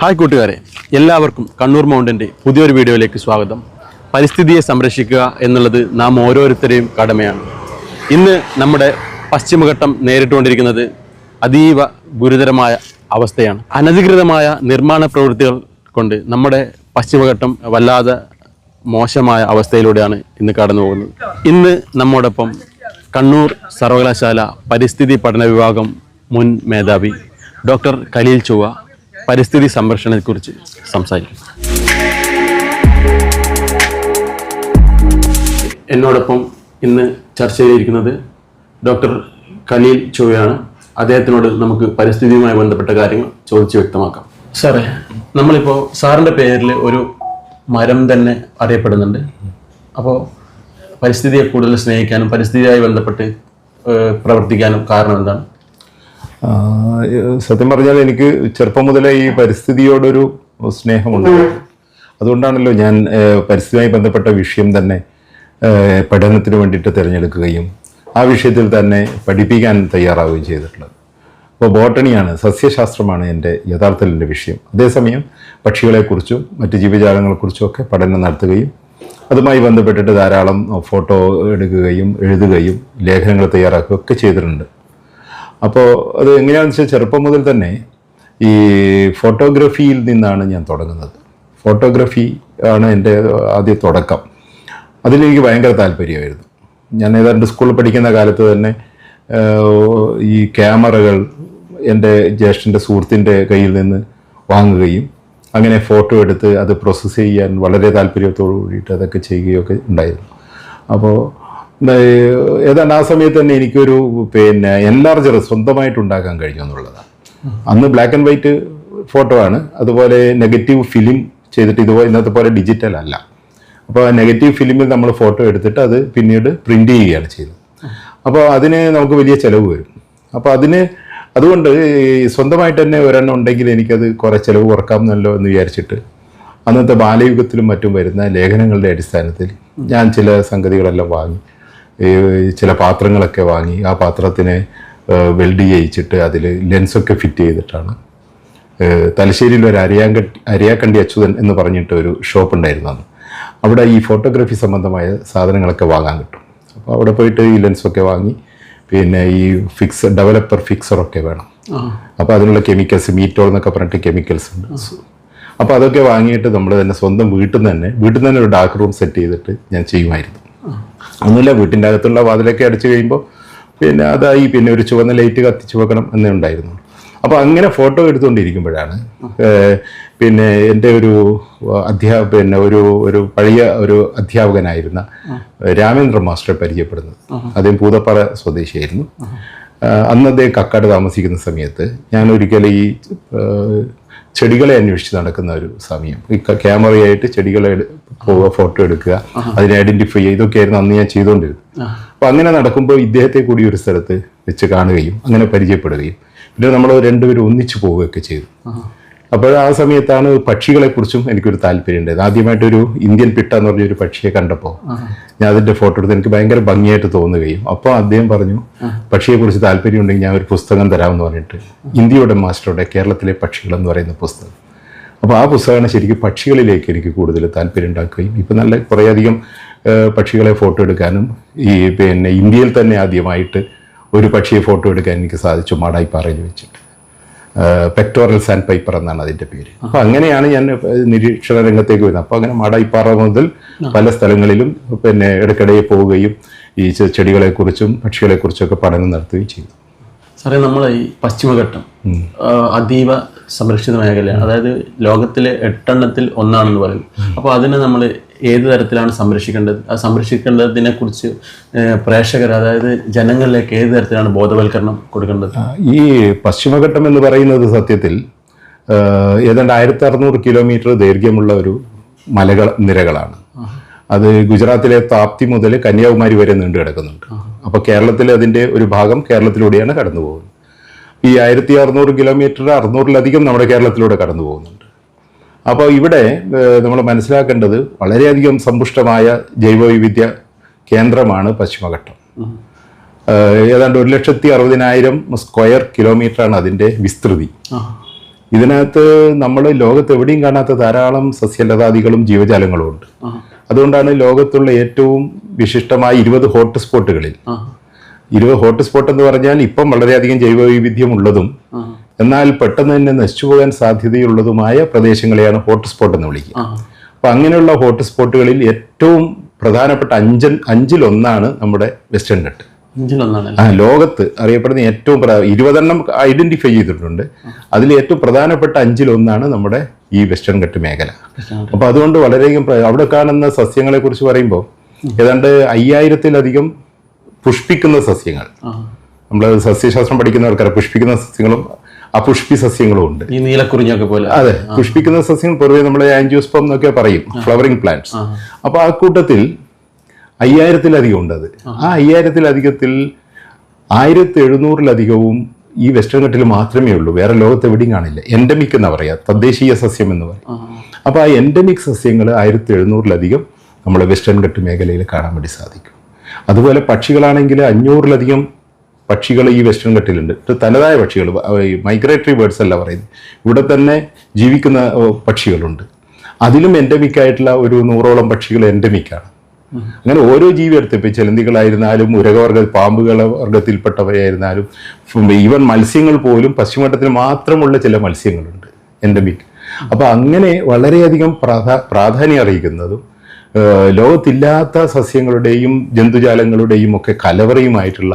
Hi കൂട്ടുകാരെ എല്ലാവർക്കും കണ്ണൂർ മൗണ്ടന്റെ പുതിയൊരു വീഡിയോയിലേക്ക് സ്വാഗതം. പരിസ്ഥിതിയെ സംരക്ഷിക്കുക എന്നുള്ളത് നാം ഓരോരുത്തരെയും കടമയാണ്. ഇന്ന് നമ്മുടെ പശ്ചിമഘട്ടം നേരിട്ടുകൊണ്ടിരിക്കുന്നത് അതീവ ഗുരുതരമായ അവസ്ഥയാണ്. അനധികൃതമായ നിർമ്മാണ പ്രവൃത്തികൾ കൊണ്ട് നമ്മുടെ പശ്ചിമഘട്ടം വല്ലാതെ മോശമായ അവസ്ഥയിലൂടെയാണ് ഇന്ന് കടന്നു പോകുന്നത്. ഇന്ന് നമ്മോടൊപ്പം കണ്ണൂർ സർവകലാശാല പരിസ്ഥിതി പഠന വിഭാഗം മുൻ മേധാവി ഡോക്ടർ കലീൽ ചൊവ്വ പരിസ്ഥിതി സംരക്ഷണത്തെക്കുറിച്ച് സംസാരിക്കും. എന്നോടൊപ്പം ഇന്ന് ചർച്ച ചെയ്തിരിക്കുന്നത് ഡോക്ടർ ഖലീൽ ചോയാണ് അദ്ദേഹത്തിനോട് നമുക്ക് പരിസ്ഥിതിയുമായി ബന്ധപ്പെട്ട കാര്യങ്ങൾ ചോദിച്ച് വ്യക്തമാക്കാം. സാറേ നമ്മളിപ്പോൾ സാറിന്റെ പേരിൽ ഒരു മരം തന്നെ അറിയപ്പെടുന്നുണ്ട്. അപ്പോൾ പരിസ്ഥിതിയെ കൂടുതൽ സ്നേഹിക്കാനും പരിസ്ഥിതിയുമായി ബന്ധപ്പെട്ട് പ്രവർത്തിക്കാനും കാരണം എന്താണ്? സത്യം പറഞ്ഞാൽ എനിക്ക് ചെറുപ്പം മുതലേ ഈ പരിസ്ഥിതിയോടൊരു സ്നേഹമുണ്ട്. അതുകൊണ്ടാണല്ലോ ഞാൻ പരിസ്ഥിതിയുമായി ബന്ധപ്പെട്ട വിഷയം തന്നെ പഠനത്തിന് വേണ്ടിയിട്ട് തിരഞ്ഞെടുക്കുകയും ആ വിഷയത്തിൽ തന്നെ പഠിപ്പിക്കാൻ തയ്യാറാവുകയും ചെയ്തിട്ടുള്ളത്. അപ്പോൾ ബോട്ടണിയാണ് സസ്യശാസ്ത്രമാണ് എന്റെ യഥാർത്ഥത്തിൽ എന്റെ വിഷയം. അതേസമയം പക്ഷികളെക്കുറിച്ചും മറ്റ് ജീവജാലങ്ങളെക്കുറിച്ചും ഒക്കെ പഠനം നടത്തുകയും അതുമായി ബന്ധപ്പെട്ടിട്ട് ധാരാളം ഫോട്ടോ എടുക്കുകയും എഴുതുകയും ലേഖനങ്ങൾ തയ്യാറാക്കുകയും ഒക്കെ ചെയ്തിട്ടുണ്ട്. അപ്പോൾ അത് എങ്ങനെയാണെന്ന് വെച്ചാൽ ചെറുപ്പം മുതൽ തന്നെ ഈ ഫോട്ടോഗ്രഫിയിൽ നിന്നാണ് ഞാൻ തുടങ്ങുന്നത്. ഫോട്ടോഗ്രഫി ആണ് എന്റെ ആദ്യ തുടക്കം. അതിലെനിക്ക് ഭയങ്കര താല്പര്യമായിരുന്നു. ഞാൻ ഏതാണ്ട് സ്കൂളിൽ പഠിക്കുന്ന കാലത്ത് തന്നെ ഈ ക്യാമറകൾ എന്റെ ജ്യേഷ്ഠന്റെ സുഹൃത്തിന്റെ കയ്യിൽ നിന്ന് വാങ്ങുകയും അങ്ങനെ ഫോട്ടോ എടുത്ത് അത് പ്രോസസ്സ് ചെയ്യാൻ വളരെ താല്പര്യത്തോടു കൂടിയിട്ട് അതൊക്കെ ചെയ്യുകയൊക്കെ ഉണ്ടായിരുന്നു. അപ്പോൾ ഏതാണ്ട് ആ സമയത്ത് തന്നെ എനിക്കൊരു പിന്നെ എൻലാർജർ സ്വന്തമായിട്ട് ഉണ്ടാക്കാൻ കഴിഞ്ഞു എന്നുള്ളതാണ്. അന്ന് ബ്ലാക്ക് ആൻഡ് വൈറ്റ് ഫോട്ടോ ആണ്. അതുപോലെ നെഗറ്റീവ് ഫിലിം ചെയ്തിട്ട് ഇതുപോലെ ഇന്നത്തെ പോലെ ഡിജിറ്റൽ അല്ല. അപ്പോൾ നെഗറ്റീവ് ഫിലിമിൽ നമ്മൾ ഫോട്ടോ എടുത്തിട്ട് അത് പിന്നീട് പ്രിന്റ് ചെയ്യുകയാണ് ചെയ്തത് അപ്പോൾ അതിന് നമുക്ക് വലിയ ചിലവ് വരും. അപ്പോൾ അതിന് അതുകൊണ്ട് സ്വന്തമായിട്ട് തന്നെ ഒരെണ്ണം ഉണ്ടെങ്കിൽ എനിക്കത് കുറേ ചിലവ് കുറക്കാമെന്നല്ലോ എന്ന് വിചാരിച്ചിട്ട് അന്നത്തെ ബാലയുഗത്തിലും മറ്റും വരുന്ന ലേഖനങ്ങളുടെ അടിസ്ഥാനത്തിൽ ഞാൻ ചില സംഗതികളെല്ലാം വാങ്ങി ചില പാത്രങ്ങളൊക്കെ വാങ്ങി ആ പാത്രത്തിനെ വെൽഡ് ചെയ്യിച്ചിട്ട് അതിൽ ലെൻസൊക്കെ ഫിറ്റ് ചെയ്തിട്ടാണ്. തലശ്ശേരിയിൽ ഒരു അരിയാങ്കട്ടി അരിയാക്കണ്ടി അച്യുതൻ എന്ന് പറഞ്ഞിട്ട് ഒരു ഷോപ്പ് ഉണ്ടായിരുന്നു അന്ന്. അവിടെ ഈ ഫോട്ടോഗ്രാഫി സംബന്ധമായ സാധനങ്ങളൊക്കെ വാങ്ങാൻ കിട്ടും. അപ്പോൾ അവിടെ പോയിട്ട് ഈ ലെൻസൊക്കെ വാങ്ങി പിന്നെ ഈ ഫിക്സ് ഡെവലപ്പർ ഫിക്സറൊക്കെ വേണം. അപ്പോൾ അതിനുള്ള കെമിക്കൽസ് മീറ്റോൾ എന്നൊക്കെ പറഞ്ഞിട്ട് കെമിക്കൽസ് ഉണ്ട്. അപ്പോൾ അതൊക്കെ വാങ്ങിയിട്ട് നമ്മൾ തന്നെ സ്വന്തം വീട്ടിൽ നിന്ന് തന്നെ വീട്ടിൽ നിന്ന് തന്നെ ഒരു ഡാർക്ക് റൂം സെറ്റ് ചെയ്തിട്ട് ഞാൻ ചെയ്യുമായിരുന്നു. ഒന്നുമില്ല വീട്ടിന്റെ അകത്തുള്ള വാതിലൊക്കെ അടിച്ചു കഴിയുമ്പോൾ പിന്നെ അതായി പിന്നെ ഒരു ചുവന്ന ലൈറ്റ് കത്തിച്ചു വെക്കണം എന്നേ ഉണ്ടായിരുന്നു. അപ്പോൾ അങ്ങനെ ഫോട്ടോ എടുത്തുകൊണ്ടിരിക്കുമ്പോഴാണ് പിന്നെ എന്റെ ഒരു അധ്യാ പിന്നെ ഒരു ഒരു പഴയ ഒരു അധ്യാപകനായിരുന്ന രാമേന്ദ്ര മാസ്റ്റർ പരിചയപ്പെടുന്നത്. അദ്ദേഹം പൂതപ്പാറ സ്വദേശിയായിരുന്നു. അന്ന് അദ്ദേഹം കക്കാട് താമസിക്കുന്ന സമയത്ത് ഞാൻ ഒരിക്കലും ഈ ചെടികളെ അന്വേഷിച്ച് നടക്കുന്ന ഒരു സമയം. ഈ ക്യാമറയായിട്ട് ചെടികളെ പോവുക ഫോട്ടോ എടുക്കുക അതിനെ ഐഡന്റിഫൈ ചെയ്യുക. ഇതൊക്കെയായിരുന്നു അന്ന് ഞാൻ ചെയ്തുകൊണ്ടിരുന്നത്. അപ്പൊ അങ്ങനെ നടക്കുമ്പോൾ ഇദ്ദേഹത്തെ കൂടി ഒരു സ്ഥലത്ത് വെച്ച് കാണുകയും അങ്ങനെ പരിചയപ്പെടുകയും. പിന്നെ നമ്മൾ രണ്ടുപേരും ഒന്നിച്ചു പോവുകയൊക്കെ ചെയ്തു. അപ്പോൾ ആ സമയത്താണ് പക്ഷികളെക്കുറിച്ചും എനിക്കൊരു താല്പര്യം ഉണ്ടായത് ആദ്യമായിട്ടൊരു ഇന്ത്യൻ പിട്ട എന്ന് പറഞ്ഞൊരു പക്ഷിയെ കണ്ടപ്പോൾ ഞാൻ അതിന്റെ ഫോട്ടോ എടുത്ത് എനിക്ക് ഭയങ്കര ഭംഗിയായിട്ട് തോന്നുകയും അപ്പോൾ അദ്ദേഹം പറഞ്ഞു പക്ഷിയെക്കുറിച്ച് താല്പര്യം ഉണ്ടെങ്കിൽ ഞാൻ ഒരു പുസ്തകം തരാമെന്ന് പറഞ്ഞിട്ട് ഇന്ത്യയുടെ മാസ്റ്ററുടെ കേരളത്തിലെ പക്ഷികൾ എന്ന് പറയുന്ന പുസ്തകം. അപ്പോൾ ആ പുസ്തകമാണ് ശരിക്കും പക്ഷികളിലേക്ക് എനിക്ക് കൂടുതൽ താല്പര്യം ഉണ്ടാക്കുകയും ഇപ്പം നല്ല കുറേയധികം പക്ഷികളെ ഫോട്ടോ എടുക്കാനും ഈ പിന്നെ ഇന്ത്യയിൽ തന്നെ ആദ്യമായിട്ട് ഒരു പക്ഷിയെ ഫോട്ടോ എടുക്കാൻ എനിക്ക് സാധിച്ചു മാടായി മാടായിപ്പാറയിൽ വെച്ചിട്ട്. പെക്ടോറൽ സാൻഡ് പേപ്പർ എന്നാണ് അതിന്റെ പേര്. അപ്പൊ അങ്ങനെയാണ് ഞാൻ നിരീക്ഷണ രംഗത്തേക്ക് വരുന്നത്. അപ്പൊ അങ്ങനെ മാടായിപ്പാറ മുതൽ പല സ്ഥലങ്ങളിലും പിന്നെ ഇടയ്ക്കിടയിൽ പോവുകയും ഈ ചെടികളെ കുറിച്ചും പക്ഷികളെ കുറിച്ചും ഒക്കെ പഠനം നടത്തുകയും ചെയ്തു. സാറേ നമ്മൾ ഈ പശ്ചിമഘട്ടം അതീവ സംരക്ഷിത മേഖലയാണ് അതായത് ലോകത്തിലെ എട്ടെണ്ണത്തിൽ ഒന്നാണെന്ന് പറയും. അപ്പോൾ അതിനെ നമ്മൾ ഏത് തരത്തിലാണ് സംരക്ഷിക്കേണ്ടത്? ആ സംരക്ഷിക്കേണ്ടതിനെ കുറിച്ച് പ്രേക്ഷകർ അതായത് ജനങ്ങളിലേക്ക് ഏത് തരത്തിലാണ് ബോധവൽക്കരണം കൊടുക്കേണ്ടത്? ഈ പശ്ചിമഘട്ടം എന്ന് പറയുന്നത് സത്യത്തിൽ ഏതാണ്ട് ആയിരത്തി അറുന്നൂറ് കിലോമീറ്റർ ദൈർഘ്യമുള്ള ഒരു മലകൾ നിരകളാണ്. അത് ഗുജറാത്തിലെ താപ്തി മുതൽ കന്യാകുമാരി വരെ നീണ്ടു കിടക്കുന്നുണ്ട് അപ്പോൾ കേരളത്തിൽ അതിന്റെ ഒരു ഭാഗം കേരളത്തിലൂടെയാണ് കടന്നു പോകുന്നത് ഈ ആയിരത്തി അറുന്നൂറ് കിലോമീറ്റർ അറുന്നൂറിലധികം നമ്മുടെ കേരളത്തിലൂടെ കടന്നു പോകുന്നുണ്ട്. അപ്പോൾ ഇവിടെ നമ്മൾ മനസ്സിലാക്കേണ്ടത് വളരെയധികം സമ്പുഷ്ടമായ ജൈവവൈവിധ്യ കേന്ദ്രമാണ് പശ്ചിമഘട്ടം. ഏതാണ്ട് ഒരു ലക്ഷത്തി അറുപതിനായിരം സ്ക്വയർ കിലോമീറ്ററാണ് അതിന്റെ വിസ്തൃതി. ഇതിനകത്ത് നമ്മൾ ലോകത്ത് എവിടെയും കാണാത്ത ധാരാളം സസ്യലതാദികളും ജീവജാലങ്ങളും ഉണ്ട്. അതുകൊണ്ടാണ് ലോകത്തുള്ള ഏറ്റവും വിശിഷ്ടമായ ഇരുപത് ഹോട്ട്സ്പോട്ടുകളിൽ ഇരുപത് ഹോട്ട്സ്പോട്ട് എന്ന് പറഞ്ഞാൽ ഇപ്പം വളരെയധികം ജൈവവൈവിധ്യം ഉള്ളതും എന്നാൽ പെട്ടെന്ന് തന്നെ നശിച്ചു പോകാൻ സാധ്യതയുള്ളതുമായ പ്രദേശങ്ങളെയാണ് ഹോട്ട്സ്പോട്ട് എന്ന് വിളിക്കുക. അപ്പൊ അങ്ങനെയുള്ള ഹോട്ട്സ്പോട്ടുകളിൽ ഏറ്റവും പ്രധാനപ്പെട്ട അഞ്ചിൽ അഞ്ചിലൊന്നാണ് നമ്മുടെ വെസ്റ്റേൺ ഘട്ട് ആ ലോകത്ത് അറിയപ്പെടുന്ന ഏറ്റവും ഇരുപതെണ്ണം ഐഡന്റിഫൈ ചെയ്തിട്ടുണ്ട്. അതിൽ ഏറ്റവും പ്രധാനപ്പെട്ട അഞ്ചിലൊന്നാണ് നമ്മുടെ ഈ വെസ്റ്റേൺ ഘട്ട് മേഖല. അപ്പൊ അതുകൊണ്ട് വളരെയധികം അവിടെ കാണുന്ന സസ്യങ്ങളെ കുറിച്ച് പറയുമ്പോൾ ഏതാണ്ട് അയ്യായിരത്തിലധികം പുഷ്പിക്കുന്ന സസ്യങ്ങൾ. നമ്മൾ സസ്യശാസ്ത്രം പഠിക്കുന്ന ആൾക്കാർ പുഷ്പിക്കുന്ന സസ്യങ്ങളും അപുഷ്പി സസ്യങ്ങളും ഉണ്ട്. ഈ നീലക്കുറിഞ്ഞൊക്കെ പോലെ. അതെ പുഷ്പിക്കുന്ന സസ്യങ്ങൾ പൊതുവെ നമ്മൾ ആൻജിയോസ്പം എന്നൊക്കെ പറയും ഫ്ലവറിംഗ് പ്ലാന്റ്സ് അപ്പോൾ അപ്പൊ ആ കൂട്ടത്തിൽ അയ്യായിരത്തിലധികം ഉണ്ട് അത്. ആ. അയ്യായിരത്തിലധികത്തിൽ ആയിരത്തി എഴുന്നൂറിലധികവും ഈ വെസ്റ്റേൺ ഘട്ടിൽ മാത്രമേ ഉള്ളൂ വേറെ ലോകത്ത് എവിടെയും കാണില്ല. എൻഡമിക് എന്ന് പറയാ തദ്ദേശീയ സസ്യം എന്ന് പറയും. അപ്പൊ അപ്പോൾ ആ എൻഡമിക് സസ്യങ്ങൾ ആയിരത്തി എഴുന്നൂറിലധികം നമ്മൾ വെസ്റ്റേൺ ഘട്ട് മേഖലയിൽ കാണാൻ വേണ്ടി സാധിക്കും. അതുപോലെ പക്ഷികളാണെങ്കിൽ അഞ്ഞൂറിലധികം പക്ഷികൾ ഈ വെസ്റ്റേൺ ഘട്ടിലുണ്ട് ഇത് തനതായ പക്ഷികൾ. മൈഗ്രേറ്ററി ബേർഡ്സ് അല്ല പറയുന്നത്. ഇവിടെ തന്നെ ജീവിക്കുന്ന പക്ഷികളുണ്ട്. അതിലും എൻഡമിക് ആയിട്ടുള്ള ഒരു നൂറോളം പക്ഷികൾ എൻഡമിക്കാണ് അങ്ങനെ ഓരോ ജീവി എടുത്ത് ഇപ്പം ചിലന്തികളായിരുന്നാലും ഉരകവർഗ പാമ്പുകൾ വർഗത്തിൽപ്പെട്ടവയായിരുന്നാലും ഈവൻ മത്സ്യങ്ങൾ പോലും പശ്ചിമഘട്ടത്തിൽ മാത്രമുള്ള ചില മത്സ്യങ്ങളുണ്ട്. എൻഡമിക് അപ്പോൾ അങ്ങനെ വളരെയധികം പ്രാധാ പ്രാധാന്യം അറിയിക്കുന്നതും ലോകത്തില്ലാത്ത സസ്യങ്ങളുടെയും ജന്തുജാലങ്ങളുടെയും ഒക്കെ കലവറയുമായിട്ടുള്ള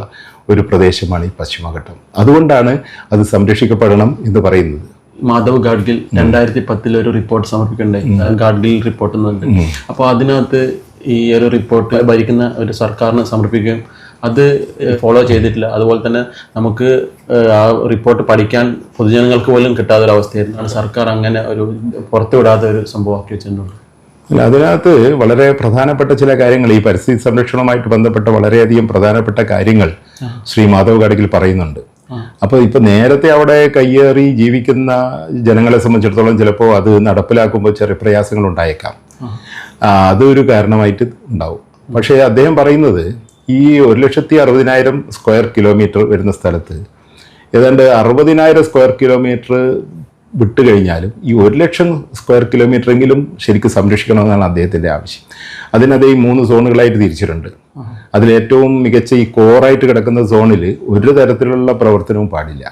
ഒരു പ്രദേശമാണ് ഈ പശ്ചിമഘട്ടം. അതുകൊണ്ടാണ് അത് സംരക്ഷിക്കപ്പെടണം എന്ന് പറയുന്നത്. മാധവ് ഗാഡ്ഗിൽ രണ്ടായിരത്തി പത്തിൽ ഒരു റിപ്പോർട്ട് സമർപ്പിക്കണ്ടായി ഗാഡ്ഗിൽ റിപ്പോർട്ട് എന്നുണ്ട്. അപ്പോൾ അതിനകത്ത് ഈ ഒരു റിപ്പോർട്ട് ഭരിക്കുന്ന ഒരു സർക്കാരിനെ സമർപ്പിക്കുകയും അത് ഫോളോ ചെയ്തിട്ടില്ല. അതുപോലെ തന്നെ നമുക്ക് ആ റിപ്പോർട്ട് പഠിക്കാൻ പൊതുജനങ്ങൾക്ക് പോലും കിട്ടാത്തൊരവസ്ഥയായിരുന്നു. സർക്കാർ അങ്ങനെ ഒരു പുറത്തുവിടാത്ത ഒരു സംഭവമാക്കി വെച്ചിട്ടുണ്ട്. അല്ല അതിനകത്ത് വളരെ പ്രധാനപ്പെട്ട ചില കാര്യങ്ങൾ ഈ പരിസ്ഥിതി സംരക്ഷണവുമായിട്ട് ബന്ധപ്പെട്ട വളരെയധികം പ്രധാനപ്പെട്ട കാര്യങ്ങൾ ശ്രീ മാധവ് ഗാഡ്ഗിൽ പറയുന്നുണ്ട്. അപ്പോൾ ഇപ്പൊ നേരത്തെ അവിടെ കയ്യേറി ജീവിക്കുന്ന ജനങ്ങളെ സംബന്ധിച്ചിടത്തോളം ചിലപ്പോൾ അത് നടപ്പിലാക്കുമ്പോൾ ചെറിയ പ്രയാസങ്ങൾ ഉണ്ടായേക്കാം. അതൊരു കാരണമായിട്ട് ഉണ്ടാവും. പക്ഷേ അദ്ദേഹം പറയുന്നത് ഈ ഒരു ലക്ഷത്തി അറുപതിനായിരം സ്ക്വയർ കിലോമീറ്റർ വരുന്ന സ്ഥലത്ത് ഏതാണ്ട് അറുപതിനായിരം സ്ക്വയർ കിലോമീറ്റർ വിട്ട് കഴിഞ്ഞാലും ഈ ഒരു ലക്ഷം സ്ക്വയർ കിലോമീറ്റർ എങ്കിലും ശരിക്കും സംരക്ഷിക്കണമെന്നാണ് അദ്ദേഹത്തിന്റെ ആവശ്യം. അതിനത് ഈ മൂന്ന് സോണുകളായിട്ട് തിരിച്ചിട്ടുണ്ട്. അതിലേറ്റവും മികച്ച ഈ കോറായിട്ട് കിടക്കുന്ന സോണിൽ ഒരു തരത്തിലുള്ള പ്രവർത്തനവും പാടില്ല.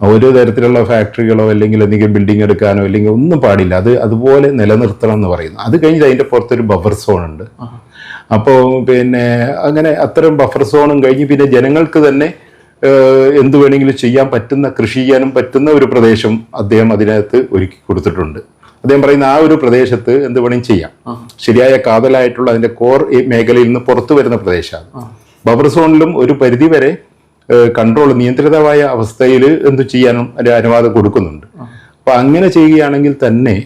ഒരു തരത്തിലുള്ള ഫാക്ടറികളോ അല്ലെങ്കിൽ എന്തെങ്കിലും ബിൽഡിംഗ് എടുക്കാനോ അല്ലെങ്കിൽ ഒന്നും പാടില്ല. അത് അതുപോലെ നിലനിർത്തണം എന്ന് പറയുന്നു. അത് കഴിഞ്ഞിട്ട് അതിന്റെ പുറത്തൊരു ബഫർ സോൺ ഉണ്ട്. അപ്പോൾ പിന്നെ അങ്ങനെ അത്തരം ബഫർ സോണും കഴിഞ്ഞ് പിന്നെ ജനങ്ങൾക്ക് തന്നെ എന്ത് വേണമെങ്കിലും ചെയ്യാൻ പറ്റുന്ന കൃഷി ചെയ്യാനും പറ്റുന്ന ഒരു പ്രദേശം അദ്ദേഹം അതിനകത്ത് ഒരുക്കി കൊടുത്തിട്ടുണ്ട്. അദ്ദേഹം പറയുന്ന ആ ഒരു പ്രദേശത്ത് എന്ത് വേണമെങ്കിലും ചെയ്യാം. ശരിയായ കാതലായിട്ടുള്ള അതിന്റെ കോർ മേഖലയിൽ നിന്ന് പുറത്തു വരുന്ന പ്രദേശമാണ്. ബഫർ സോണിലും ഒരു പരിധി വരെ കൺട്രോൾ നിയന്ത്രിതമായ അവസ്ഥയിൽ എന്ത് ചെയ്യാനും ഒരു അനുവാദം കൊടുക്കുന്നുണ്ട്. അപ്പൊ അങ്ങനെ ചെയ്യുകയാണെങ്കിൽ തന്നെ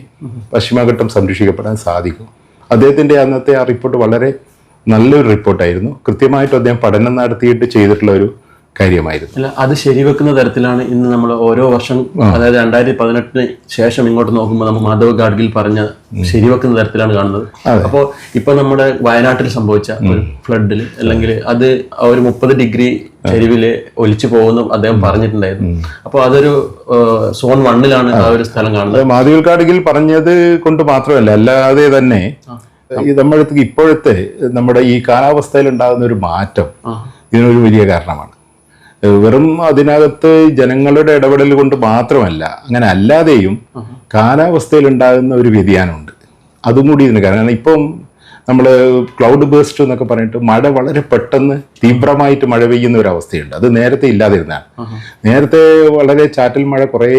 പശ്ചിമഘട്ടം സംരക്ഷിക്കപ്പെടാൻ സാധിക്കും. അദ്ദേഹത്തിന്റെ അന്നത്തെ ആ റിപ്പോർട്ട് വളരെ നല്ലൊരു റിപ്പോർട്ടായിരുന്നു കൃത്യമായിട്ട് അദ്ദേഹം പഠനം നടത്തിയിട്ട് ചെയ്തിട്ടുള്ള ഒരു കാര്യമായിരുന്നു. അല്ല അത് ശരിവെക്കുന്ന തരത്തിലാണ് ഇന്ന് നമ്മൾ ഓരോ വർഷം അതായത് രണ്ടായിരത്തി പതിനെട്ടിന് ശേഷം ഇങ്ങോട്ട് നോക്കുമ്പോൾ നമ്മൾ മാധവ് ഗാഡ്ഗിൽ പറഞ്ഞ ശരിവെക്കുന്ന തരത്തിലാണ് കാണുന്നത്. അപ്പോൾ ഇപ്പൊ നമ്മുടെ വയനാട്ടിൽ സംഭവിച്ച ഒരു ഫ്ലഡിൽ അല്ലെങ്കിൽ അത് ഒരു മുപ്പത് ഡിഗ്രി ചെരുവിൽ ഒലിച്ചു പോകുന്നു അദ്ദേഹം പറഞ്ഞിട്ടുണ്ടായിരുന്നു. അപ്പോൾ അതൊരു സോൺ വണ്ണിലാണ് ആ ഒരു സ്ഥലം കാണുന്നത്. മാധവ് ഗാഡ്ഗിൽ പറഞ്ഞത് കൊണ്ട് മാത്രമല്ല അല്ലാതെ തന്നെ നമ്മുടെ ഇപ്പോഴത്തെ നമ്മുടെ ഈ കാലാവസ്ഥയിൽ ഉണ്ടാകുന്ന ഒരു മാറ്റം ഇതിനൊരു വലിയ കാരണമാണ്. വെറും അതിനകത്ത് ജനങ്ങളുടെ ഇടപെടൽ കൊണ്ട് മാത്രമല്ല അങ്ങനെ അല്ലാതെയും കാലാവസ്ഥയിൽ ഉണ്ടാകുന്ന ഒരു വ്യതിയാനമുണ്ട്. അതും കൂടി ഇതിന് കാരണം. ഇപ്പം നമ്മൾ ക്ലൗഡ് ബേസ്റ്റ് എന്നൊക്കെ പറഞ്ഞിട്ട് മഴ വളരെ പെട്ടെന്ന് തീവ്രമായിട്ട് മഴ പെയ്യുന്ന ഒരു അവസ്ഥയുണ്ട്. അത് നേരത്തെ ഇല്ലാതിരുന്നതാണ് നേരത്തെ വളരെ ചാറ്റൽ മഴ കുറേ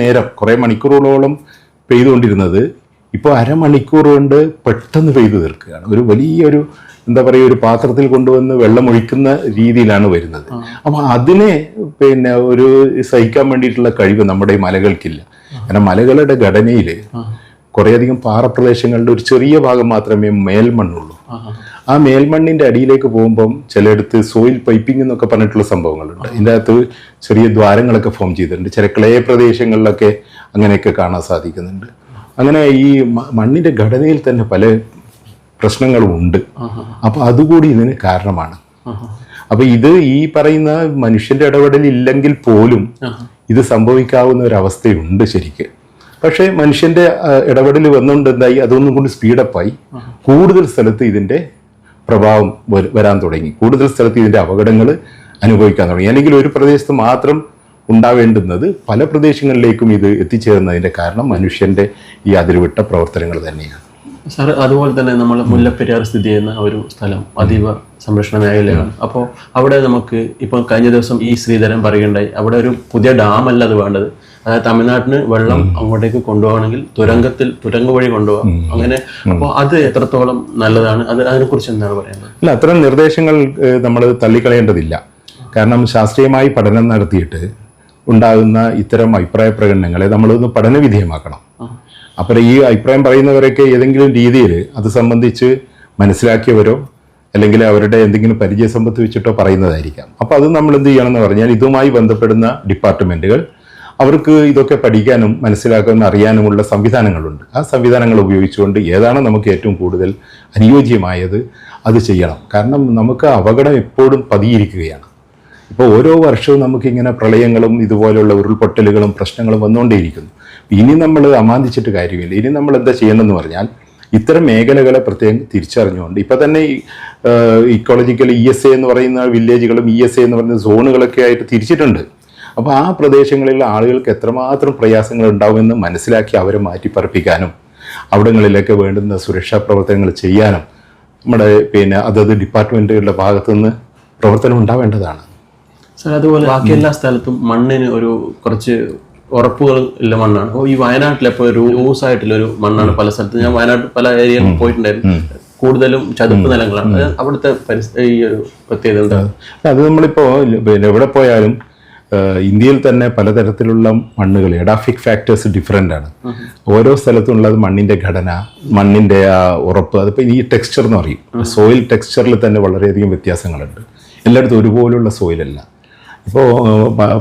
നേരം കുറേ മണിക്കൂറുകളോളം പെയ്തുകൊണ്ടിരുന്നത് ഇപ്പോൾ അരമണിക്കൂർ കൊണ്ട് പെട്ടെന്ന് പെയ്തു തീർക്കുകയാണ്. ഒരു വലിയൊരു എന്താ പറയുക ഒരു പാത്രത്തിൽ കൊണ്ടുവന്ന് വെള്ളം ഒഴിക്കുന്ന രീതിയിലാണ് വരുന്നത്. അപ്പോൾ അതിനെ പിന്നെ ഒരു സഹിക്കാൻ വേണ്ടിയിട്ടുള്ള കഴിവ് നമ്മുടെ ഈ മലകൾക്കില്ല. കാരണം മലകളുടെ ഘടനയിൽ കുറേയധികം പാറപ്രദേശങ്ങളുടെ ഒരു ചെറിയ ഭാഗം മാത്രമേ മേൽമണ്ണുള്ളൂ. ആ. മേൽമണ്ണിന്റെ അടിയിലേക്ക് പോകുമ്പം ചിലയിടത്ത് സോയിൽ പൈപ്പിംഗ് എന്നൊക്കെ പറഞ്ഞിട്ടുള്ള സംഭവങ്ങളുണ്ട്. ഇതിന്റെ അകത്ത് ചെറിയ ദ്വാരങ്ങളൊക്കെ ഫോം ചെയ്തിട്ടുണ്ട്. ചില ക്ലേ പ്രദേശങ്ങളിലൊക്കെ അങ്ങനെയൊക്കെ കാണാൻ സാധിക്കുന്നുണ്ട്. അങ്ങനെ ഈ മണ്ണിന്റെ ഘടനയിൽ തന്നെ പല പ്രശ്നങ്ങളും ഉണ്ട് അപ്പൊ അതുകൂടി ഇതിന് കാരണമാണ്. അപ്പൊ ഇത് ഈ പറയുന്ന മനുഷ്യന്റെ ഇടപെടൽ ഇല്ലെങ്കിൽ പോലും ഇത് സംഭവിക്കാവുന്ന ഒരു അവസ്ഥയുണ്ട് ശരിക്ക്. പക്ഷേ മനുഷ്യന്റെ ഇടപെടൽ വന്നുകൊണ്ട് എന്തായി? അതൊന്നും കൊണ്ട് സ്പീഡപ്പായി. കൂടുതൽ സ്ഥലത്ത് ഇതിന്റെ പ്രഭാവം വരാൻ തുടങ്ങി. കൂടുതൽ സ്ഥലത്ത് ഇതിന്റെ അപകടങ്ങൾ അനുഭവിക്കാൻ തുടങ്ങി. അല്ലെങ്കിൽ ഒരു പ്രദേശത്ത് മാത്രം ഉണ്ടാവേണ്ടുന്നത് പല പ്രദേശങ്ങളിലേക്കും ഇത് എത്തിച്ചേരുന്നതിന്റെ കാരണം മനുഷ്യന്റെ ഈ അതിരുവിട്ട പ്രവർത്തനങ്ങൾ തന്നെയാണ്. സാർ അതുപോലെ തന്നെ നമ്മൾ മുല്ലപ്പെരിയാർ സ്ഥിതി ചെയ്യുന്ന ഒരു സ്ഥലം അതീവ സംരക്ഷണ മേഖലയാണ്. അപ്പോൾ അവിടെ നമുക്ക് ഇപ്പം കഴിഞ്ഞ ദിവസം ഈ ശ്രീധരൻ പറയുകയുണ്ടായി അവിടെ ഒരു പുതിയ ഡാം അല്ല അത് വേണ്ടത്. അതായത് തമിഴ്നാട്ടിന് വെള്ളം അങ്ങോട്ടേക്ക് കൊണ്ടുപോകണമെങ്കിൽ തുരങ്കത്തിൽ തുരങ്ക വഴി കൊണ്ടുപോകാം അങ്ങനെ അപ്പോൾ അത് എത്രത്തോളം നല്ലതാണ്? അത് അതിനെക്കുറിച്ച് എന്താണ് പറയുന്നത് അല്ല അത്തരം നിർദ്ദേശങ്ങൾ നമ്മൾ തള്ളിക്കളയേണ്ടതില്ല. കാരണം ശാസ്ത്രീയമായി പഠനം നടത്തിയിട്ട് ഉണ്ടാകുന്ന ഇത്തരം അഭിപ്രായ പ്രകടനങ്ങളെ നമ്മളൊന്ന് പഠന വിധേയമാക്കണം അപ്പോൾ ഈ അഭിപ്രായം പറയുന്നവരൊക്കെ ഏതെങ്കിലും രീതിയിൽ അത് സംബന്ധിച്ച് മനസ്സിലാക്കിയവരോ അല്ലെങ്കിൽ അവരുടെ എന്തെങ്കിലും പരിചയ സംബന്ധിച്ചിട്ടോ പറയുന്നതായിരിക്കാം. അപ്പോൾ അത് നമ്മൾ എന്ത് ചെയ്യണമെന്ന് പറഞ്ഞാൽ ഇതുമായി ബന്ധപ്പെടുന്ന ഡിപ്പാർട്ട്മെന്റുകൾ അവർക്ക് ഇതൊക്കെ പഠിക്കാനും മനസ്സിലാക്കാനും അറിയാനുമുള്ള സംവിധാനങ്ങളുണ്ട്. ആ സംവിധാനങ്ങൾ ഉപയോഗിച്ചുകൊണ്ട് ഏതാണ് നമുക്ക് ഏറ്റവും കൂടുതൽ അനുയോജ്യമായത് അത് ചെയ്യണം. കാരണം നമുക്ക് അപകടം എപ്പോഴും പതിയിരിക്കുകയാണ്. ഇപ്പോൾ ഓരോ വർഷവും നമുക്കിങ്ങനെ പ്രളയങ്ങളും ഇതുപോലുള്ള ഉരുൾപൊട്ടലുകളും പ്രശ്നങ്ങളും വന്നുകൊണ്ടേയിരിക്കുന്നു ഇനി നമ്മൾ അമാന്തിച്ചിട്ട് കാര്യമില്ല. ഇനി നമ്മൾ എന്താ ചെയ്യണമെന്ന് പറഞ്ഞാൽ ഇത്തരം മേഖലകളെ പ്രത്യേകം തിരിച്ചറിഞ്ഞുകൊണ്ട് ഇപ്പം തന്നെ ഈ ഇക്കോളജിക്കൽ ഇ എസ് എ എന്ന് പറയുന്ന വില്ലേജുകളും ഇ എസ് എ എന്ന് പറയുന്ന സോണുകളൊക്കെ ആയിട്ട് തിരിച്ചിട്ടുണ്ട്. അപ്പോൾ ആ പ്രദേശങ്ങളിലെ ആളുകൾക്ക് എത്രമാത്രം പ്രയാസങ്ങൾ ഉണ്ടാവുമെന്ന് മനസ്സിലാക്കി അവരെ മാറ്റിപ്പറപ്പിക്കാനും അവിടങ്ങളിലൊക്കെ വേണ്ടുന്ന സുരക്ഷാ പ്രവർത്തനങ്ങൾ ചെയ്യാനും നമ്മുടെ പിന്നെ അതത് ഡിപ്പാർട്ട്മെന്റുകളുടെ ഭാഗത്തുനിന്ന് പ്രവർത്തനം ഉണ്ടാവേണ്ടതാണ്. സാർ അതുപോലെ ബാക്കി എല്ലാ സ്ഥലത്തും മണ്ണിന് ഒരു കുറച്ച് ഉറപ്പുകൾ ഉള്ള മണ്ണാണ്. ഈ വയനാട്ടിലെ ഇപ്പോൾ ഒരു ലൂസ് ആയിട്ടുള്ള ഒരു മണ്ണാണ് പല സ്ഥലത്തും. ഞാൻ വയനാട്ടിൽ പല ഏരിയയിൽ പോയിട്ടുണ്ടായിരുന്നു. കൂടുതലും ചതുപ്പ് നിലങ്ങളാണ്. അവിടുത്തെ പരിസ്ഥിതി ഈ ഒരു പ്രത്യേകത എന്താണ് അത് നമ്മളിപ്പോൾ പിന്നെ എവിടെ പോയാലും ഇന്ത്യയിൽ തന്നെ പലതരത്തിലുള്ള മണ്ണുകൾ എഡാഫിക് ഫാക്ടേഴ്സ് ഡിഫറെന്റ് ആണ്. ഓരോ സ്ഥലത്തുള്ളത് മണ്ണിന്റെ ഘടന മണ്ണിന്റെ ആ ഉറപ്പ് അതിപ്പോൾ ഈ ടെക്സ്ചർ എന്ന് പറയും. സോയിൽ ടെക്സ്ചറിൽ തന്നെ വളരെയധികം വ്യത്യാസങ്ങളുണ്ട്. എല്ലായിടത്തും ഒരുപോലുള്ള സോയിലല്ല ഇപ്പോൾ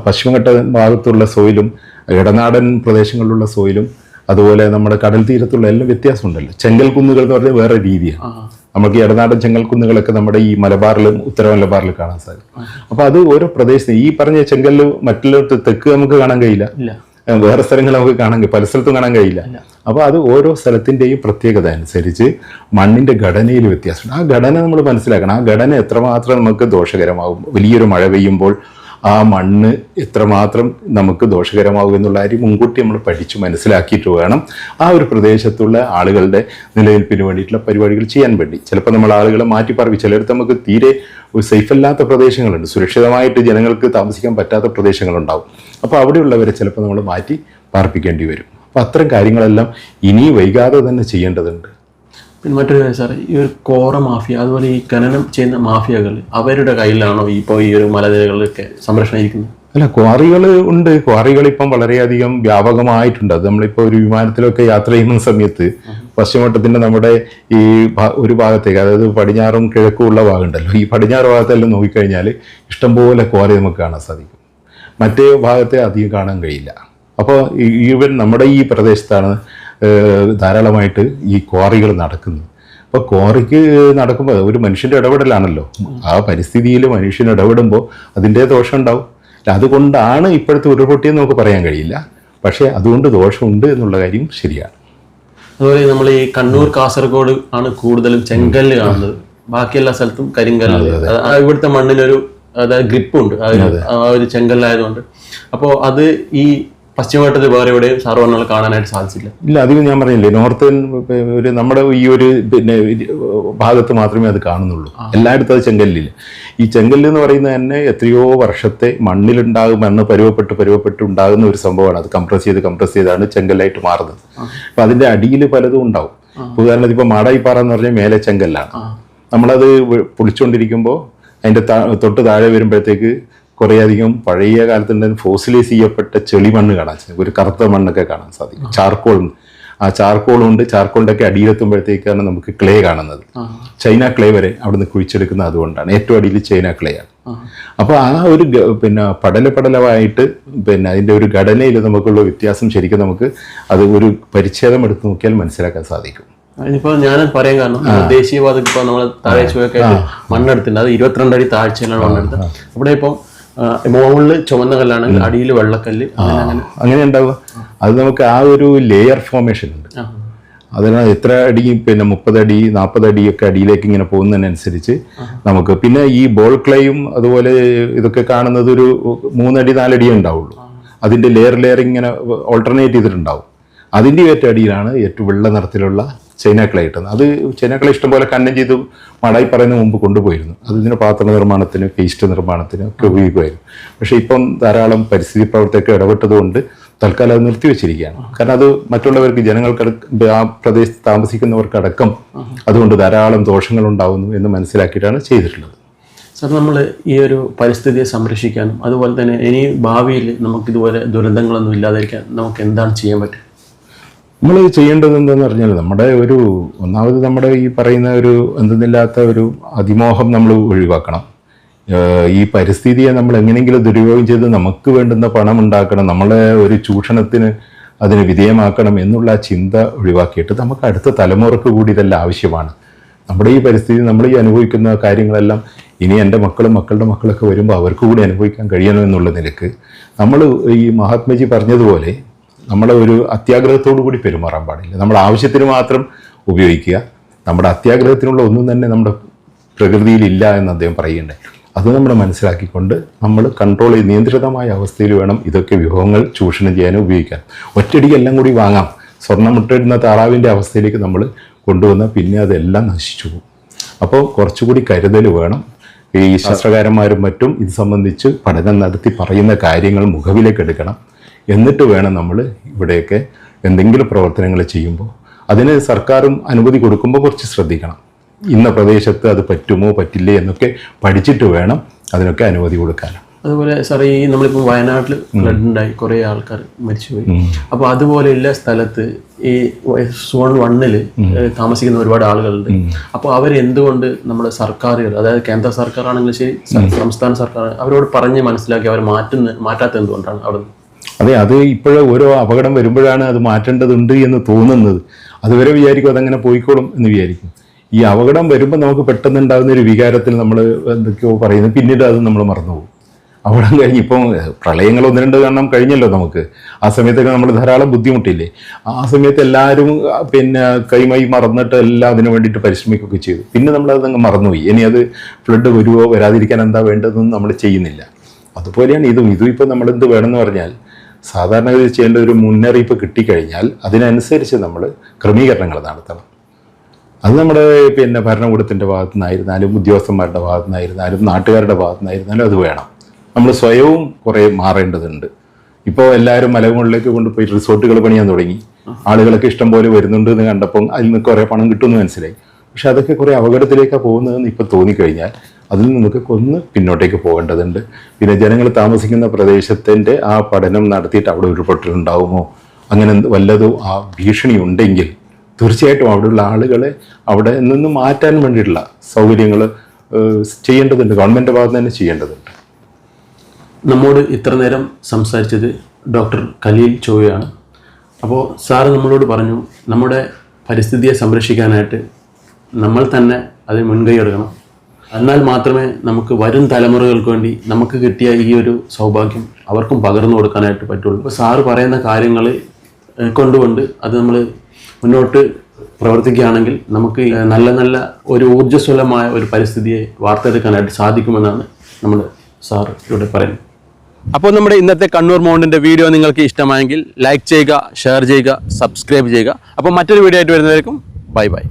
പശ്ചിമഘട്ട ഭാഗത്തുള്ള സോയിലും ഇടനാടൻ പ്രദേശങ്ങളിലുള്ള സോയിലും അതുപോലെ നമ്മുടെ കടൽ തീരത്തുള്ള എല്ലാം വ്യത്യാസമുണ്ടല്ലോ. ചെങ്കൽ കുന്നുകൾ എന്ന് പറഞ്ഞാൽ വേറെ രീതിയാണ്. നമുക്ക് ഈ ഇടനാടൻ ചെങ്കൽക്കുന്നുകളൊക്കെ നമ്മുടെ ഈ മലബാറിലും ഉത്തര മലബാറിലും കാണാൻ സാധിക്കും. അപ്പൊ അത് ഓരോ പ്രദേശത്ത് ഈ പറഞ്ഞ ചെങ്കല്ല് മറ്റുള്ളവർക്ക് തെക്ക് നമുക്ക് കാണാൻ കഴിയില്ല. വേറെ സ്ഥലങ്ങൾ നമുക്ക് കാണാൻ കഴിയും പല സ്ഥലത്തും കാണാൻ കഴിയില്ല. അപ്പോൾ അത് ഓരോ സ്ഥലത്തിന്റെയും പ്രത്യേകത അനുസരിച്ച് മണ്ണിന്റെ ഘടനയിൽ വ്യത്യാസമുണ്ട്. ആ ഘടന നമ്മൾ മനസ്സിലാക്കണം. ആ ഘടന എത്രമാത്രം നമുക്ക് ദോഷകരമാകും. വലിയൊരു മഴ പെയ്യുമ്പോൾ ആ മണ്ണ് എത്രമാത്രം നമുക്ക് ദോഷകരമാകും എന്നുള്ള കാര്യം മുൻകൂട്ടി നമ്മൾ പഠിച്ചു മനസ്സിലാക്കിയിട്ട് വേണം ആ ഒരു പ്രദേശത്തുള്ള ആളുകളുടെ നിലനിൽപ്പിന് വേണ്ടിയിട്ടുള്ള പരിപാടികൾ ചെയ്യാൻ വേണ്ടി. ചിലപ്പോൾ നമ്മൾ ആളുകളെ മാറ്റി പറയും ചിലയിടത്ത് നമുക്ക് തീരെ സേഫ് അല്ലാത്ത പ്രദേശങ്ങളുണ്ട്. സുരക്ഷിതമായിട്ട് ജനങ്ങൾക്ക് താമസിക്കാൻ പറ്റാത്ത പ്രദേശങ്ങളുണ്ടാവും. അപ്പോൾ അവിടെയുള്ളവരെ ചിലപ്പോൾ നമ്മൾ മാറ്റി പാർപ്പിക്കേണ്ടി വരും. അപ്പോൾ അത്തരം കാര്യങ്ങളെല്ലാം ഇനി വൈകാതെ തന്നെ ചെയ്യേണ്ടതുണ്ട്. പിന്നെ മറ്റൊരു കാര്യം സാർ ഈ ഒരു കോറ മാഫിയ അതുപോലെ ഈ ഖനനം ചെയ്യുന്ന മാഫിയകൾ അവരുടെ കയ്യിലാണോ ഇപ്പോൾ ഈ ഒരു മലനിരകളിലൊക്കെ സംരക്ഷണം ഇരിക്കുന്നത്? അല്ല ക്വാറികൾ ഉണ്ട്. ക്വാറികൾ ഇപ്പം വളരെയധികം വ്യാപകമായിട്ടുണ്ട്. അത് നമ്മളിപ്പോൾ ഒരു വിമാനത്തിലൊക്കെ യാത്ര ചെയ്യുന്ന സമയത്ത് പശ്ചിമഘട്ടത്തിന്റെ നമ്മുടെ ഈ ഒരു ഭാഗത്തേക്ക് അതായത് പടിഞ്ഞാറും കിഴക്കും ഉള്ള ഭാഗമുണ്ടല്ലോ. ഈ പടിഞ്ഞാറ് ഭാഗത്തെല്ലാം നോക്കിക്കഴിഞ്ഞാൽ ഇഷ്ടംപോലെ ക്വാറി നമുക്ക് കാണാൻ സാധിക്കും. മറ്റേ ഭാഗത്തെ അധികം കാണാൻ കഴിയില്ല. അപ്പോൾ ഈവൻ നമ്മുടെ ഈ പ്രദേശത്താണ് ധാരാളമായിട്ട് ഈ ക്വാറികൾ നടക്കുന്നു. അപ്പോൾ ക്വാറിക്ക് നടക്കുമ്പോൾ ഒരു മനുഷ്യന്റെ ഇടപെടലാണല്ലോ. ആ പരിസ്ഥിതിയിൽ മനുഷ്യൻ ഇടപെടുമ്പോൾ അതിന്റെ ദോഷം ഉണ്ടാവും. അതുകൊണ്ടാണ് ഇപ്പോഴത്തെ ഉരുൾപൊട്ടിയെന്ന് നമുക്ക് പറയാൻ കഴിയില്ല. പക്ഷേ അതുകൊണ്ട് ദോഷമുണ്ട് എന്നുള്ള കാര്യം ശരിയാണ്. അതുപോലെ നമ്മൾ ഈ കണ്ണൂർ കാസർഗോഡ് ആണ് കൂടുതലും ചെങ്കല്ല് കാണുന്നത്. ബാക്കിയെല്ലാ സ്ഥലത്തും കരിങ്കല്ല് ഇവിടുത്തെ മണ്ണിനൊരു അതായത് ഗ്രിപ്പുണ്ട്. ആ ഒരു- ആ ഒരു ചെങ്കല്ലായതുകൊണ്ട്. അപ്പോൾ അത് ഈ പശ്ചിമഘട്ടത്തിൽ വേറെ എവിടെയും സാർ പറഞ്ഞാൽ കാണാനായിട്ട് സാധിച്ചില്ല. ഇല്ല അധികം ഞാൻ പറഞ്ഞില്ലേ നോർത്ത് ഒരു നമ്മുടെ ഈ ഒരു പിന്നെ ഭാഗത്ത് മാത്രമേ അത് കാണുന്നുള്ളൂ. എല്ലായിടത്തും അത് ചെങ്കല്ലില്ല ഈ ചെങ്കല്ല് എന്ന് പറയുന്നത് തന്നെ എത്രയോ വർഷത്തെ മണ്ണിലുണ്ടാകും മണ്ണ് പരുവപ്പെട്ട് പരുവപ്പെട്ട് ഉണ്ടാകുന്ന ഒരു സംഭവമാണ്. അത് കംപ്രസ് ചെയ്ത് കംപ്രസ് ചെയ്താണ് ചെങ്കല്ലായിട്ട് മാറുന്നത്. അപ്പൊ അതിന്റെ അടിയിൽ പലതും ഉണ്ടാവും. ഉദാഹരണത്തിൽ ഉദാഹരണത്തിന് ഇപ്പൊ മാടായിപ്പാറ എന്ന് പറഞ്ഞാൽ മേലെ ചെങ്കല്ലാണ്. നമ്മളത് പൊളിച്ചുകൊണ്ടിരിക്കുമ്പോൾ അതിന്റെ തൊട്ട് താഴെ വരുമ്പോഴത്തേക്ക് കുറേയധികം പഴയ കാലത്തുണ്ടായിരുന്ന ഫോസിലൈസ് ചെയ്യപ്പെട്ട ചെളി മണ്ണ് കാണാൻ സാധിക്കും. ഒരു കറുത്ത മണ്ണൊക്കെ കാണാൻ സാധിക്കും. ചാർക്കോൾ ആ ചാർക്കോളുണ്ട്. ചാർക്കോളിന്റെ ഒക്കെ അടിയിലെത്തുമ്പോഴത്തേക്കാണ് നമുക്ക് ക്ലേ കാണുന്നത്. ചൈന ക്ലേ വരെ അവിടുന്ന് കുഴിച്ചെടുക്കുന്നത് അതുകൊണ്ടാണ്. ഏറ്റവും അടിയിൽ ചൈന ക്ലേ ആണ്. അപ്പോൾ ആ ഒരു പിന്നെ പടല പടലമായിട്ട് പിന്നെ അതിന്റെ ഒരു ഘടനയിൽ നമുക്കുള്ള വ്യത്യാസം ശരിക്കും നമുക്ക് അത് ഒരു പരിച്ഛേദം എടുത്തു നോക്കിയാൽ മനസ്സിലാക്കാൻ സാധിക്കും. ഇനിയിപ്പോ ഞാൻ പറയാൻ കാരണം ദേശീയപാതക്ക് ഇപ്പൊ നമ്മൾ താഴെ ചുവക്കായിട്ട് മണ്ണെടുത്തിട്ടുണ്ട്. അത് ഇരുപത്തിരണ്ട് അടി താഴ്ചയിലാണ് മണ്ണെടുത്തത് അവിടെ ഇപ്പം മുകളിൽ ചുമന്ന കല്ലാണെങ്കിൽ അടിയിൽ വെള്ളക്കല്ല് അങ്ങനെ ഉണ്ടാവുക. അത് നമുക്ക് ആ ഒരു ലെയർ ഫോർമേഷൻ ഉണ്ട്. അതിനാൽ എത്ര അടി പിന്നെ മുപ്പതടി നാൽപ്പതടി ഒക്കെ അടിയൊക്കെ അടിയിലേക്ക് ഇങ്ങനെ പോകുന്നതിനനുസരിച്ച് നമുക്ക് പിന്നെ ഈ ബോൾ ക്ലേയും അതുപോലെ ഇതൊക്കെ കാണുന്നത് ഒരു മൂന്നടി നാലടിയേ ഉണ്ടാവുള്ളൂ. അതിന്റെ ലെയർ ലെയർ ഇങ്ങനെ ഓൾട്ടർനേറ്റ് ചെയ്തിട്ടുണ്ടാവും. അതിന്റെ ഏറ്റവും അടിയിലാണ് ഏറ്റവും വെള്ള നിറത്തിലുള്ള ചൈനാക്കളെ കിട്ടുന്നത്. അത് ചൈനാക്കളെ ഇഷ്ടംപോലെ കന്നം ചെയ്ത് മടായി പറയുന്ന മുമ്പ് കൊണ്ടുപോയിരുന്നു. അത് ഇതിന് പാത്ര നിർമ്മാണത്തിന് പേസ്റ്റ് നിർമ്മാണത്തിന് ഒക്കെ ഉപയോഗിക്കുമായിരുന്നു. പക്ഷേ ഇപ്പം ധാരാളം പരിസ്ഥിതി പ്രവർത്തകർക്ക് ഇടപെട്ടതുകൊണ്ട് തൽക്കാലം അത് നിർത്തിവെച്ചിരിക്കുകയാണ് കാരണം അത് മറ്റുള്ളവർക്ക് ജനങ്ങൾക്ക് ആ പ്രദേശത്ത് താമസിക്കുന്നവർക്കടക്കം അതുകൊണ്ട് ധാരാളം ദോഷങ്ങൾ ഉണ്ടാകുന്നു എന്ന് മനസ്സിലാക്കിയിട്ടാണ് ചെയ്തിട്ടുള്ളത്. സാർ നമ്മൾ ഈ ഒരു പരിസ്ഥിതിയെ സംരക്ഷിക്കാനും അതുപോലെ തന്നെ ഇനി ഭാവിയിൽ നമുക്കിതുപോലെ ദുരന്തങ്ങളൊന്നും ഇല്ലാതിരിക്കാൻ നമുക്ക് എന്താണ് ചെയ്യാൻ പറ്റുക? നമ്മൾ ചെയ്യേണ്ടത് എന്തെന്ന് പറഞ്ഞാൽ നമ്മുടെ ഒരു ഒന്നാമത് നമ്മുടെ ഈ പറയുന്ന ഒരു എന്തെന്നില്ലാത്ത ഒരു അതിമോഹം നമ്മൾ ഒഴിവാക്കണം. ഈ പരിസ്ഥിതിയെ നമ്മൾ എങ്ങനെയെങ്കിലും ദുരുപയോഗം ചെയ്ത് നമുക്ക് വേണ്ടുന്ന പണം ഉണ്ടാക്കണം നമ്മളെ ഒരു ചൂഷണത്തിന് അതിന് വിധേയമാക്കണം എന്നുള്ള ചിന്ത ഒഴിവാക്കിയിട്ട് നമുക്ക് അടുത്ത തലമുറയ്ക്ക് കൂടി ഇതെല്ലാം ആവശ്യമാണ്. നമ്മുടെ ഈ പരിസ്ഥിതി നമ്മൾ ഈ അനുഭവിക്കുന്ന കാര്യങ്ങളെല്ലാം ഇനി എന്റെ മക്കളും മക്കളുടെ മക്കളൊക്കെ വരുമ്പോൾ അവർക്ക് കൂടി അനുഭവിക്കാൻ കഴിയണം എന്നുള്ള നിലയ്ക്ക് നമ്മൾ ഈ മഹാത്മജി പറഞ്ഞതുപോലെ നമ്മളെ ഒരു അത്യാഗ്രഹത്തോടു കൂടി പെരുമാറാൻ പാടില്ല. നമ്മൾ ആവശ്യത്തിന് മാത്രം ഉപയോഗിക്കുക. നമ്മുടെ അത്യാഗ്രഹത്തിനുള്ള ഒന്നും തന്നെ നമ്മുടെ പ്രകൃതിയിലില്ല എന്ന് അദ്ദേഹം പറയുന്നുണ്ട് അത് നമ്മൾ മനസ്സിലാക്കിക്കൊണ്ട് നമ്മൾ കൺട്രോൾ ചെയ്ത് നിയന്ത്രിതമായ അവസ്ഥയിൽ വേണം ഇതൊക്കെ വിഭവങ്ങൾ ചൂഷണം ചെയ്യാനും ഉപയോഗിക്കാൻ. ഒറ്റയടിക്ക് എല്ലാം കൂടി വാങ്ങാം. സ്വർണം മുട്ടയിടുന്ന താറാവിന്റെ അവസ്ഥയിലേക്ക് നമ്മൾ കൊണ്ടുവന്നാൽ പിന്നെ അതെല്ലാം നശിച്ചു പോകും. അപ്പോൾ കുറച്ചുകൂടി കരുതൽ വേണം. ഈ ശാസ്ത്രകാരന്മാരും മറ്റും ഇത് സംബന്ധിച്ച് പഠനം നടത്തി പറയുന്ന കാര്യങ്ങൾ മുഖവിലേക്ക് എടുക്കണം. എന്നിട്ട് വേണം നമ്മൾ ഇവിടെയൊക്കെ എന്തെങ്കിലും പ്രവർത്തനങ്ങൾ ചെയ്യുമ്പോൾ. അതിന് സർക്കാരും അനുമതി കൊടുക്കുമ്പോൾ കുറച്ച് ശ്രദ്ധിക്കണം. ഇന്ന പ്രദേശത്ത് അത് പറ്റുമോ പറ്റില്ലേ എന്നൊക്കെ പഠിച്ചിട്ട് വേണം അതിനൊക്കെ അനുമതി കൊടുക്കാൻ അതുപോലെ സാർ ഈ നമ്മളിപ്പോൾ വയനാട്ടിൽ ഫ്ലഡ് ഉണ്ടായി കുറേ ആൾക്കാർ മരിച്ചുപോയി. അപ്പോൾ അതുപോലെയുള്ള സ്ഥലത്ത് ഈ സോൺ വണ്ണിൽ താമസിക്കുന്ന ഒരുപാട് ആളുകളുണ്ട്. അപ്പോൾ അവരെന്തുകൊണ്ട് നമ്മുടെ സർക്കാരുകൾ അതായത് കേന്ദ്ര സർക്കാർ ആണെങ്കിലും ശരി സംസ്ഥാന സർക്കാർ അവരോട് പറഞ്ഞ് മനസ്സിലാക്കി അവർ മാറ്റുന്ന മാറ്റാത്ത എന്തുകൊണ്ടാണ് അവിടെ അതെ അത് ഇപ്പോഴേ ഓരോ അപകടം വരുമ്പോഴാണ് അത് മാറ്റേണ്ടതുണ്ട് എന്ന് തോന്നുന്നത്. അതുവരെ വിചാരിക്കും അതങ്ങനെ പോയിക്കോളും എന്ന് വിചാരിക്കും. ഈ അപകടം വരുമ്പോൾ നമുക്ക് പെട്ടെന്ന് ഉണ്ടാകുന്ന ഒരു വികാരത്തിൽ നമ്മൾ എന്തൊക്കെയോ പറയുന്നത് പിന്നീട് അത് നമ്മൾ മറന്നുപോകും. അപകടം കഴിഞ്ഞ് ഇപ്പം പ്രളയങ്ങൾ ഒന്ന് രണ്ട് കാരണം കഴിഞ്ഞല്ലോ നമുക്ക്. ആ സമയത്തൊക്കെ നമ്മൾ ധാരാളം ബുദ്ധിമുട്ടില്ലേ? ആ സമയത്ത് എല്ലാവരും പിന്നെ കൈമായി മറന്നിട്ട് എല്ലാം അതിനു വേണ്ടിയിട്ട് പരിശ്രമിക്കുകയൊക്കെ ചെയ്തു. പിന്നെ നമ്മൾ അങ്ങ് മറന്നുപോയി. ഇനി അത് ഫ്ലഡ് വരുവോ വരാതിരിക്കാൻ എന്താ വേണ്ടതെന്നും നമ്മൾ ചെയ്യുന്നില്ല. അതുപോലെയാണ് ഇതും. ഇതും ഇപ്പം നമ്മളെന്ത് വേണമെന്ന് പറഞ്ഞാൽ സാധാരണഗതി ചെയ്യേണ്ട ഒരു മുന്നറിയിപ്പ് കിട്ടിക്കഴിഞ്ഞാൽ അതിനനുസരിച്ച് നമ്മൾ ക്രമീകരണങ്ങൾ നടത്തണം. അത് നമ്മുടെ പിന്നെ ഭരണകൂടത്തിന്റെ ഭാഗത്തു നിന്നായിരുന്നാലും ഉദ്യോഗസ്ഥന്മാരുടെ ഭാഗത്തു നിന്നായിരുന്നാലും നാട്ടുകാരുടെ ഭാഗത്തു നിന്നായിരുന്നാലും അത് വേണം. നമ്മൾ സ്വയവും കുറേ മാറേണ്ടതുണ്ട്. ഇപ്പോൾ എല്ലാവരും മലകളിലേക്ക് കൊണ്ടുപോയി റിസോർട്ടുകൾ പണിയാൻ തുടങ്ങി. ആളുകളൊക്കെ ഇഷ്ടം പോലെ വരുന്നുണ്ട് എന്ന് കണ്ടപ്പം അതിൽ നിന്ന് കുറേ പണം കിട്ടുമെന്ന് മനസ്സിലായി. പക്ഷെ അതൊക്കെ കുറേ അപകടത്തിലേക്കാണ് പോകുന്നതെന്ന് ഇപ്പോൾ തോന്നിക്കഴിഞ്ഞാൽ അതിൽ നിന്നൊക്കെ ഒന്ന് പിന്നോട്ടേക്ക് പോകേണ്ടതുണ്ട്. പിന്നെ ജനങ്ങൾ താമസിക്കുന്ന പ്രദേശത്തിന്റെ ആ പഠനം നടത്തിയിട്ട് അവിടെ ഉരുൾപൊട്ടലുണ്ടാവുമോ? അങ്ങനെ വല്ലതും ആ ഭീഷണി ഉണ്ടെങ്കിൽ തീർച്ചയായിട്ടും അവിടെയുള്ള ആളുകളെ അവിടെ നിന്ന് മാറ്റാൻ വേണ്ടിയിട്ടുള്ള സൗകര്യങ്ങൾ ചെയ്യേണ്ടതുണ്ട്. ഗവൺമെന്റ് ഭാഗത്ത് തന്നെ ചെയ്യേണ്ടതുണ്ട്. നമ്മോട് ഇത്ര നേരം സംസാരിച്ചത് ഡോക്ടർ കലീൽ ചോയാണ് അപ്പോൾ സാർ നമ്മളോട് പറഞ്ഞു നമ്മുടെ പരിസ്ഥിതിയെ സംരക്ഷിക്കാനായിട്ട് നമ്മൾ തന്നെ അതിന് മുൻകൈ എടുക്കണം. എന്നാൽ മാത്രമേ നമുക്ക് വരും തലമുറകൾക്ക് വേണ്ടി നമുക്ക് കിട്ടിയ ഈ ഒരു സൗഭാഗ്യം അവർക്കും പകർന്നു കൊടുക്കാനായിട്ട് പറ്റുള്ളൂ. അപ്പോൾ സാറ് പറയുന്ന കാര്യങ്ങൾ കൊണ്ടുകൊണ്ട് അത് നമ്മൾ മുന്നോട്ട് പ്രവർത്തിക്കുകയാണെങ്കിൽ നമുക്ക് നല്ല നല്ല ഒരു ഊർജസ്വലമായ ഒരു പരിസ്ഥിതിയെ വാർത്തെടുക്കാനായിട്ട് സാധിക്കുമെന്നാണ് നമ്മൾ സാർ ഇവിടെ പറയുന്നത്. അപ്പോൾ നമ്മുടെ ഇന്നത്തെ കണ്ണൂർ മൗണ്ടിന്റെ വീഡിയോ നിങ്ങൾക്ക് ഇഷ്ടമായെങ്കിൽ ലൈക്ക് ചെയ്യുക ഷെയർ ചെയ്യുക സബ്സ്ക്രൈബ് ചെയ്യുക. അപ്പോൾ മറ്റൊരു വീഡിയോ ആയിട്ട് വരുന്നവർക്കും ബൈ ബൈ.